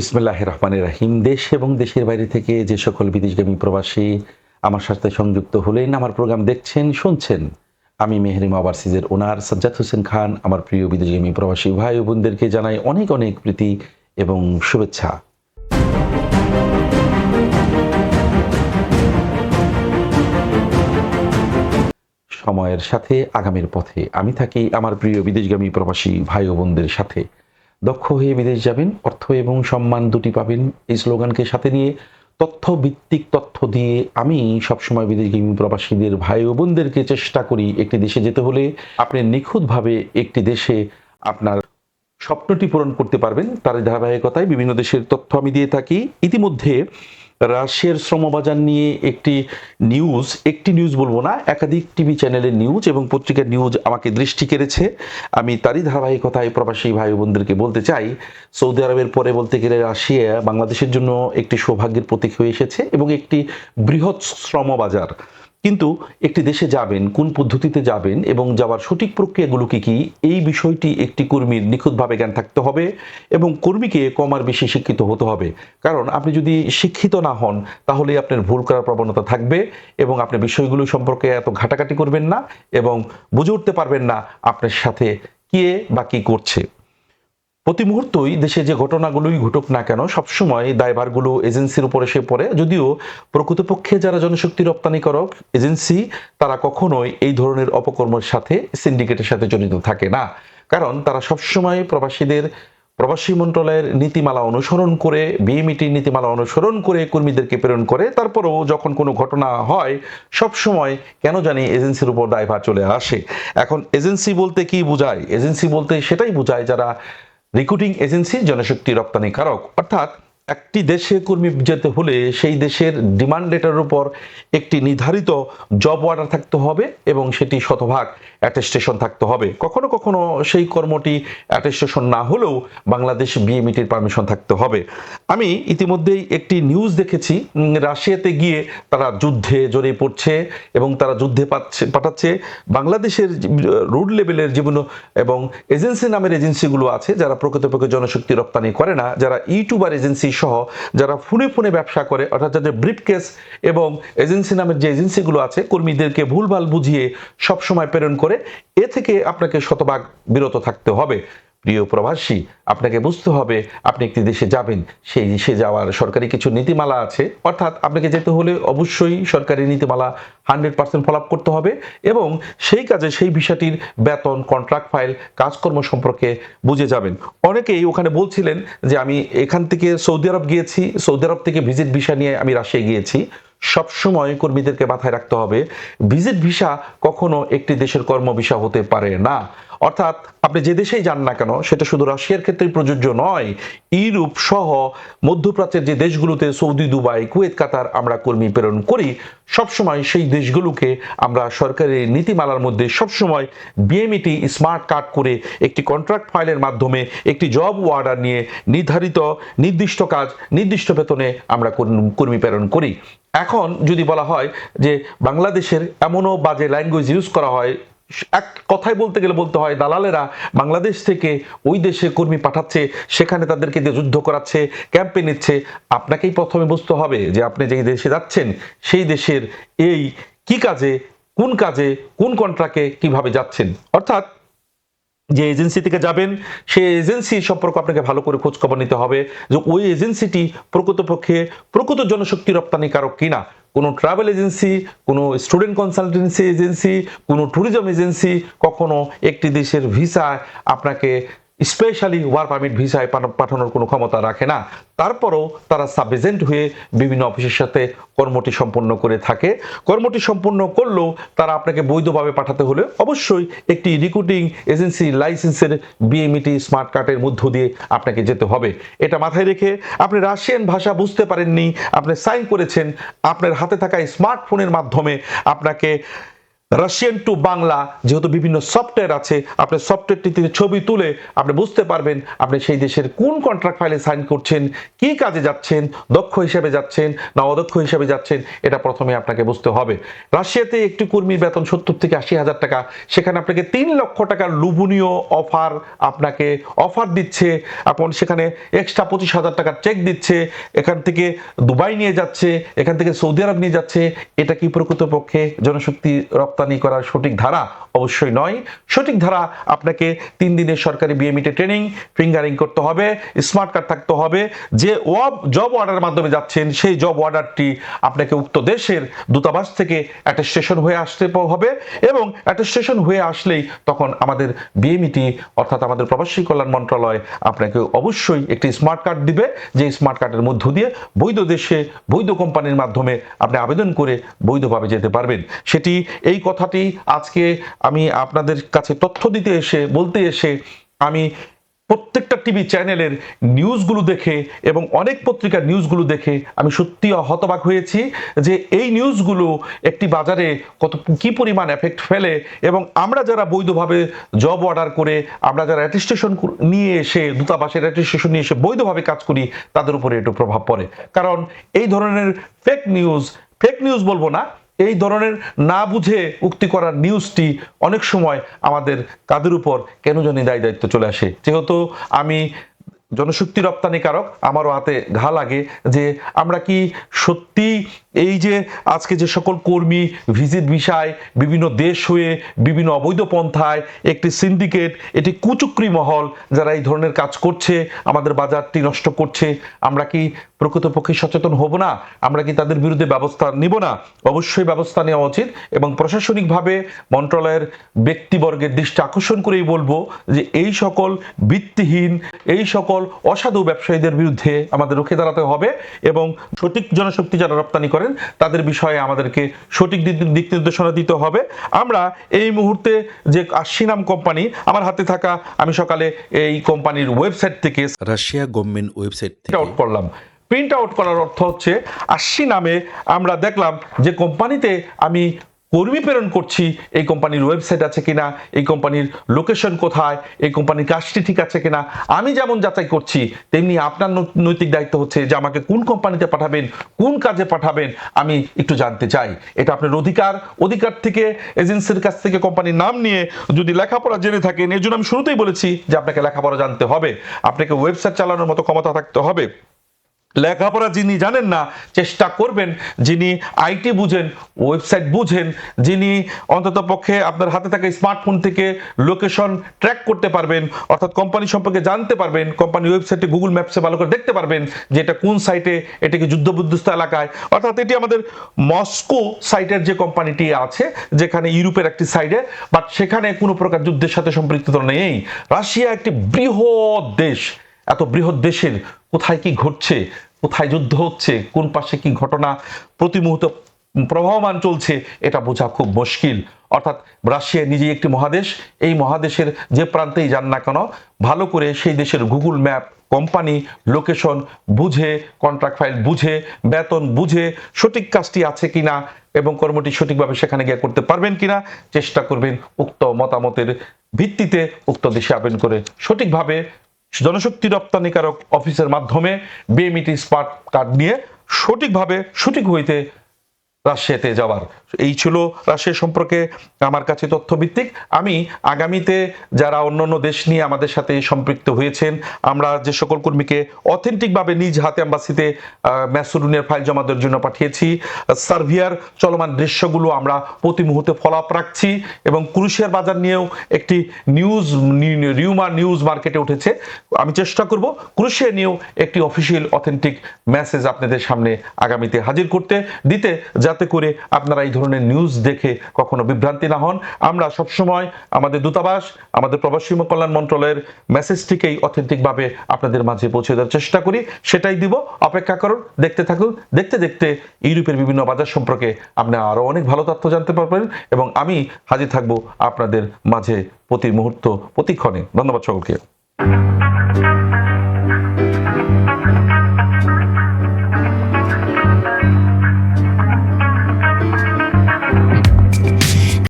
বিসমুল্লাহ রহমান রাহিম। দেশ এবং দেশের বাইরে থেকে যে সকল বিদেশগামী প্রবাসী আমার সাথে সংযুক্ত হলেন, আমার প্রোগ্রাম দেখছেন, শুনছেন, আমি মেহরিমা ওভারসিজের ওনার সাজ্জাদ হোসেন খান, আমার প্রিয় বিদেশগামী প্রবাসী ভাই ও বোনদেরকে জানাই অনেক অনেক প্রীতি এবং শুভেচ্ছা। সময়ের সাথে, আগামীর পথে আমি থাকি আমার প্রিয় বিদেশগামী প্রবাসী ভাই ও বোনদের সাথে। দক্ষ হয়ে বিদেশ যাবেন, অর্থ এবং সম্মান দুটি পাবেন। এই স্লোগানকে সাথে নিয়ে তথ্য ভিত্তিক তথ্য দিয়ে আমি সবসময় বিদেশগামী প্রবাসীদের ভাই ও বোনদেরকে চেষ্টা করি একটি দেশে যেতে হলে। আপনি নিখুঁতভাবে একটি দেশে আপনার স্বপ্নটি পূরণ করতে পারবেন। তার ধারাবাহিকতায় বিভিন্ন দেশের তথ্য আমি দিয়ে থাকি। ইতিমধ্যে রাশিয়ার শ্রমবাজার নিয়ে একটি নিউজ একটি নিউজ বলব না, একাধিক টিভি চ্যানেলের নিউজ এবং পত্রিকার নিউজ আমাকে দৃষ্টি কেড়েছে। আমি তারই ধারাবাহিকতায় প্রবাসী ভাই বোনদেরকে বলতে চাই, সৌদি আরবের পরে বলতে গেলে রাশিয়া বাংলাদেশের জন্য একটি সৌভাগ্যের প্রতীক হয়ে এসেছে এবং একটি বৃহৎ শ্রমবাজার। কিন্তু একটি দেশে যাবেন, কোন পদ্ধতিতে যাবেন এবং যাওয়ার সঠিক প্রক্রিয়াগুলো কি কি, এই বিষয়টি একটি কর্মীর নিখুঁতভাবে জ্ঞান থাকতে হবে এবং কর্মীকে কম আর বেশি শিক্ষিত হতে হবে। কারণ আপনি যদি শিক্ষিত না হন তাহলে আপনার ভুল করার প্রবণতা থাকবে এবং আপনি বিষয়গুলো সম্পর্কে এত ঘাটাঘাটি করবেন না এবং বুঝে উঠতে পারবেন না আপনার সাথে কে বা কী করছে। প্রতি মুহূর্তই দেশে যে ঘটনাগুলোই ঘটুক না কেন, সবসময় দায়ভারগুলো এজেন্সির উপর এসে পড়ে। যদিও প্রকৃতপক্ষে যারা জনশক্তি রপ্তানিকারক এজেন্সি, তারা কখনোই এই ধরনের অপকর্মের সাথে, সিন্ডিকেটের সাথে জড়িত থাকে না। কারণ তারা সবসময় প্রবাসীদের, প্রবাসী মন্ত্রণালয়ের নীতিমালা অনুসরণ করে, বিএমইটির নীতিমালা অনুসরণ করে কর্মীদেরকে প্রেরণ করে। তারপরেও যখন কোনো ঘটনা হয় সব সময় কেন জানি এজেন্সির উপর দায়ভার চলে আসে। এখন এজেন্সি বলতে কি বোঝায়? এজেন্সি বলতে সেটাই বোঝায় যারা রিক্রুটিং এজেন্সি জনশক্তি রপ্তানিকারক অর্থাৎ একটি দেশে কর্মী যেতে হলে সেই দেশের ডিমান্ড লেটারের উপর একটি নির্ধারিত জব অর্ডার থাকতে হবে এবং সেটি শতভাগ অ্যাটেস্টেশন থাকতে হবে। কখনো কখনো সেই কর্মটি অ্যাটেস্টেশন না হলেও বাংলাদেশ বিএমইটির পারমিশন থাকতে হবে। আমি ইতিমধ্যেই একটি নিউজ দেখেছি রাশিয়াতে গিয়ে তারা যুদ্ধে জড়িয়ে পড়ছে এবং তারা যুদ্ধে পাচ্ছে, পাঠাচ্ছে। বাংলাদেশের রুট লেভেলের যেগুলো এবং এজেন্সি নামের এজেন্সিগুলো আছে, যারা প্রকৃতপক্ষে জনশক্তি রপ্তানি করে না, যারা ইউটিউবার এজেন্সি সহ যারা ফোনে ফোনে ব্যবসা করে, অর্থাৎ যাদের ব্রিফকেস এবং এজেন্সি নামের যে এজেন্সিগুলো আছে, কর্মীদেরকে ভুলভাল বুঝিয়ে সবসময় প্রেরণ করে, এ থেকে আপনাকে শতভাগ বিরত থাকতে হবে। প্রিয় প্রবাসী, আপনাকে বুঝতে হবে আপনি একটি দেশে যাবেন। সেই দেশে যাওয়ার সরকারি কিছু নীতিমালা আছে। অর্থাৎ আপনাকে যেতে হলে অবশ্যই সরকারি নীতিমালা হান্ড্রেড পার্সেন্ট ফলো করতে হবে এবং সেই কাজে সেই বিষয়টির বেতন কন্ট্রাক্ট ফাইল কাজকর্ম সম্পর্কে বুঝে যাবেন। অনেকেই ওখানে বলছিলেন যে আমি এখান থেকে সৌদি আরব গিয়েছি, সৌদি আরব থেকে ভিজিট ভিসা নিয়ে আমি রাশিয়া গিয়েছি। সবসময় কর্মীদেরকে মাথায় রাখতে হবে। ভিজিট ভিসা কখনো একটি দেশের কর্ম ভিসা হতে পারে না। অর্থাৎ আপনি যে দেশেই যান না কেন, সেটা শুধু রাশিয়ার ক্ষেত্রেই প্রযোজ্য নয়, ইউরোপ সহ মধ্যপ্রাচ্যের যে দেশগুলোতে সৌদি, দুবাই, কুয়েত, কাতার আমরা কর্মী প্রেরণ করি, সবসময় সেই দেশগুলোকে আমরা সরকারের নীতিমালার মধ্যে সবসময় বিএমইটি স্মার্ট কার্ড করে একটি কন্ট্রাক্ট ফাইলের মাধ্যমে একটি জব অর্ডার নিয়ে নির্ধারিত নির্দিষ্ট কাজ, নির্দিষ্ট বেতনে আমরা কর্মী প্রেরণ করি। এখন যদি বলা হয় যে বাংলাদেশের এমনও বাজে ল্যাঙ্গুয়েজ ইউজ করা হয় এক কথায় বলতে গেলে বলতে হয়, দালালেরা বাংলাদেশ থেকে ওই দেশে কর্মী পাঠাচ্ছে, সেখানে তাদেরকে দিয়ে যুদ্ধ করাচ্ছে, ক্যাম্পে নিচ্ছে। আপনাকেই প্রথমে বুঝতে হবে যে আপনি যেই দেশে যাচ্ছেন, সেই দেশের এই কি কাজে, কোন কাজে, কোন কন্ট্রাক্টে কীভাবে যাচ্ছেন? অর্থাৎ যে এজেন্সি থেকে যাবেন, সেই এজেন্সি সম্পর্কে আপনাকে ভালো করে খোঁজখবর নিতে হবে যে ওই এজেন্সিটি প্রকৃতপক্ষে প্রকৃত জনশক্তি রপ্তানিকারক কিনা। কোনো ট্রাভেল এজেন্সি কোনো স্টুডেন্ট কনসালটেন্সি এজেন্সি কোনো ট্যুরিজম এজেন্সি কখনো একটি দেশের ভিসা আপনাকে স্পেশালি ওয়ার পারমিট ভিসায় পাঠানোর কোনো ক্ষমতা রাখে না। তারপরও তারা সাব এজেন্ট হয়ে বিভিন্ন অফিসের সাথে কর্মটি সম্পন্ন করে থাকে। কর্মটি সম্পন্ন করলেও তারা আপনাকে বৈধভাবে পাঠাতে হলে অবশ্যই একটি রিক্রুটিং এজেন্সি লাইসেন্সের বিএমইটি স্মার্ট কার্ডের মধ্য দিয়ে আপনাকে যেতে হবে। এটা মাথায় রেখে আপনি রাশিয়ান ভাষা বুঝতে পারেননি, আপনি সাইন করেছেন, আপনার হাতে থাকা স্মার্টফোনের মাধ্যমে আপনাকে রাশিয়ান টু বাংলা যেহেতু বিভিন্ন সফটওয়্যার আছে, আপনি সফটওয়্যারটিতে ছবি তুলে আপনি বুঝতে পারবেন আপনি সেই দেশের কোন কন্ট্রাক্ট ফাইলে সাইন করছেন, কি কাজে যাচ্ছেন, দক্ষ হিসেবে যাচ্ছেন না অদক্ষ হিসেবে যাচ্ছেন, এটা প্রথমে আপনাকে বুঝতে হবে। রাশিয়াতে একটি কর্মীর বেতন সত্তর থেকে আশি হাজার টাকা, সেখানে আপনাকে তিন লক্ষ টাকার লুবনীয় অফার আপনাকে অফার দিচ্ছে এখন সেখানে এক্সট্রা পঁচিশ হাজার টাকার চেক দিচ্ছে, এখান থেকে দুবাই নিয়ে যাচ্ছে, এখান থেকে সৌদি আরব নিয়ে যাচ্ছে, এটা কি প্রকৃতপক্ষে জনশক্তি রপ্তানি করার সঠিক ধারা অবশ্যই নয়। সঠিক ধারা আপনাকে তিন দিনের সরকারি বিএমইতে ট্রেনিং ফিঙ্গারিং করতে হবে স্মার্ট কার্ড থাকতে হবে। যে ওয়াব জব অর্ডারের মাধ্যমে যাচ্ছেন, সেই জব অর্ডারটি আপনাকে উক্ত দেশের দূতাবাস থেকে অ্যাটেস্টেশন হয়ে আসতে হবে এবং অ্যাটেস্টেশন হয়ে আসলেই তখন আমাদের বিএমিটি অর্থাৎ আমাদের প্রবাসী কল্যাণ মন্ত্রণালয় আপনাকে অবশ্যই একটি স্মার্ট কার্ড দিবে। যে স্মার্ট কার্ডের মধ্য দিয়ে বৈধ দেশে, বৈধ কোম্পানির মাধ্যমে আপনি আবেদন করে বৈধভাবে যেতে পারবেন। সেটি এই কথাটি আজকে আমি আপনাদের কাছে তথ্য দিতে এসে, বলতে এসে আমি প্রত্যেকটা টিভি চ্যানেলের নিউজগুলো দেখে এবং অনেক পত্রিকার নিউজগুলো দেখে আমি সত্যি হতবাক হয়েছি যে এই নিউজগুলো একটি বাজারে কত, কি পরিমাণ এফেক্ট ফেলে এবং আমরা যারা বৈধভাবে জব অর্ডার করে, আমরা যারা অ্যাটিস্টেশন নিয়ে এসে, দূতাবাসের অ্যাটিস্টেশন নিয়ে এসে বৈধভাবে কাজ করি, তাদের উপরে একটু প্রভাব পড়ে। কারণ এই ধরনের ফেক নিউজ ফেক নিউজ বলব না এই ধরনের না বুঝে উক্তি করার নিউজটি অনেক সময় আমাদের কাদের উপর কেন জানি দায় দায়িত্ব চলে আসে। যেহেতু আমি জনশক্তি রপ্তানিকারক, আমারও হাতে ঘা লাগে যে আমরা কি সত্যি এই যে আজকে যে সকল কর্মী ভিজিট বিষয়, বিভিন্ন দেশ হয়ে, বিভিন্ন অবৈধ পন্থায়, একটি সিন্ডিকেট এটি কুচুকরি মহল যারা এই ধরনের কাজ করছে, আমাদের বাজারটি নষ্ট করছে, আমরা কি প্রকৃতপক্ষে সচেতন হব না? আমরা কি তাদের বিরুদ্ধে ব্যবস্থা নিব না? অবশ্যই ব্যবস্থা নেওয়া উচিত এবং প্রশাসনিকভাবে মন্ত্রণালয়ের ব্যক্তিবর্গের দৃষ্টি আকর্ষণ করেই বলব যে এই সকল ভিত্তিহীন, এই সকল অসাধু ব্যবসায়ীদের বিরুদ্ধে আমাদের রুখে দাঁড়াতে হবে এবং সঠিক জনশক্তি যারা রপ্তানি করেন তাদের বিষয়ে আমাদেরকে সঠিক দিক নির্দেশনা দিতে হবে। আমরা এই মুহূর্তে যে আশিনাম কোম্পানি আমার হাতে থাকা আমি সকালে এই কোম্পানির ওয়েবসাইট থেকে রাশিয়া গভর্নমেন্ট ওয়েবসাইট থেকে আউট করলাম। প্রিন্ট আউট করার অর্থ হচ্ছে আশি নামে আমরা দেখলাম যে কোম্পানিতে আমি কর্মী প্রেরণ করছি, এই কোম্পানির ওয়েবসাইট আছে কিনা, এই কোম্পানির লোকেশন কোথায়, এই কোম্পানির কাজটি ঠিক আছে কিনা, আমি যেমন যাচাই করছি, তেমনি আপনার নৈতিক দায়িত্ব হচ্ছে যে আমাকে কোন কোম্পানিতে পাঠাবেন, কোন কাজে পাঠাবেন, আমি একটু জানতে চাই। এটা আপনার অধিকার অধিকার থেকে এজেন্সির কাছ থেকে কোম্পানির নাম নিয়ে যদি লেখাপড়া জেনে থাকেন, এর জন্য আমি শুরুতেই বলেছি যে আপনাকে লেখাপড়া জানতে হবে। আপনাকে ওয়েবসাইট চালানোর মতো ক্ষমতা থাকতে হবে। লেখাপড়া যিনি জানেন না, চেষ্টা করবেন যিনি আইটি বুঝেন, ওয়েবসাইট বুঝেন, যিনি অন্তত পক্ষে আপনার হাতে থাকা স্মার্টফোন থেকে লোকেশন ট্র্যাক করতে পারবেন, অর্থাৎ কোম্পানি সম্পর্কে জানতে পারবেন, কোম্পানি ওয়েবসাইটে গুগল ম্যাপসে ভালো করে দেখতে পারবেন যে এটা কোন সাইটে, এটা কি যুদ্ধবিধ্বস্ত এলাকায়। অর্থাৎ এটি আমাদের মস্কো সাইটের যে কোম্পানিটি আছে, যেখানে ইউরোপের একটি সাইডে, বাট সেখানে কোনো প্রকার যুদ্ধের সাথে সম্পৃক্ততা নেই। রাশিয়া একটি বৃহৎ দেশ, এত বৃহৎ দেশের কোথায় কি ঘটছে, কোথায় যুদ্ধ হচ্ছে, কোন পাশে কি ঘটনা, প্রতি মুহূর্তে প্রবাহমান চলছে, এটা বোঝা খুব মুশকিল। অর্থাৎ রাশিয়া নিজেই একটি মহাদেশ, এই মহাদেশের যে প্রান্তেই যান না কেন, ভালো করে সেই দেশের গুগল ম্যাপ, কোম্পানি, লোকেশন বুঝে, কন্ট্রাক্ট ফাইল বুঝে, বেতন বুঝে, সঠিক কাজটি আছে কিনা এবং কর্মটি সঠিকভাবে সেখানে গিয়ে করতে পারবেন কিনা, চেষ্টা করবেন উক্ত মতামতের ভিত্তিতে উক্ত দেশে আবেদন করে সঠিকভাবে জনশক্তি রপ্তানিকারক অফিসের মাধ্যমে বেমিটি স্মার্ট কার্ড নিয়ে সঠিকভাবে সঠিক হইতে রাশিয়াতে যাওয়ার এই ছিল রাশিয়া সম্পর্কে আমার কাছে তথ্যভিত্তিক। আমি আগামীতে যারা অন্য অন্য দেশ নিয়ে আমাদের সাথে সম্পৃক্ত হয়েছেন, আমরা যে সকল কর্মীকে অথেন্টিকভাবে নিজ হাতে অ্যাম্বাসিতে ম্যাসুরুনের ফাইল জমা দেওয়ার জন্য পাঠিয়েছি, সার্ভিয়ার চলমান দৃশ্যগুলো আমরা প্রতি মুহূর্তে ফলো আপ রাখছি এবং ক্রুশিয়ার বাজার নিয়েও একটি নিউজ রিউমার নিউজ মার্কেটে উঠেছে। আমি চেষ্টা করব ক্রুশিয়া নিয়েও একটি অফিসিয়াল অথেন্টিক মেসেজ আপনাদের সামনে আগামীতে হাজির করতে। দিতে, যাতে করে আপনারা এই ধরনের নিউজ দেখে কখনো বিভ্রান্তি না হন। আমরা সবসময় আমাদের দূতাবাস, আমাদের প্রবাসী কল্যাণ মন্ত্রণালয়ের মেসেজটিকেই অথেন্টিকভাবে আপনাদের মাঝে পৌঁছে দেওয়ার চেষ্টা করি। সেটাই দিব। অপেক্ষা করুন, দেখতে থাকুন। দেখতে দেখতে ইউরোপের বিভিন্ন বাজার সম্পর্কে আপনি আরও অনেক ভালো তথ্য জানতে পারবেন এবং আমি হাজির থাকব আপনাদের মাঝে প্রতি মুহূর্ত প্রতিক্ষণে ধন্যবাদ সকলকে।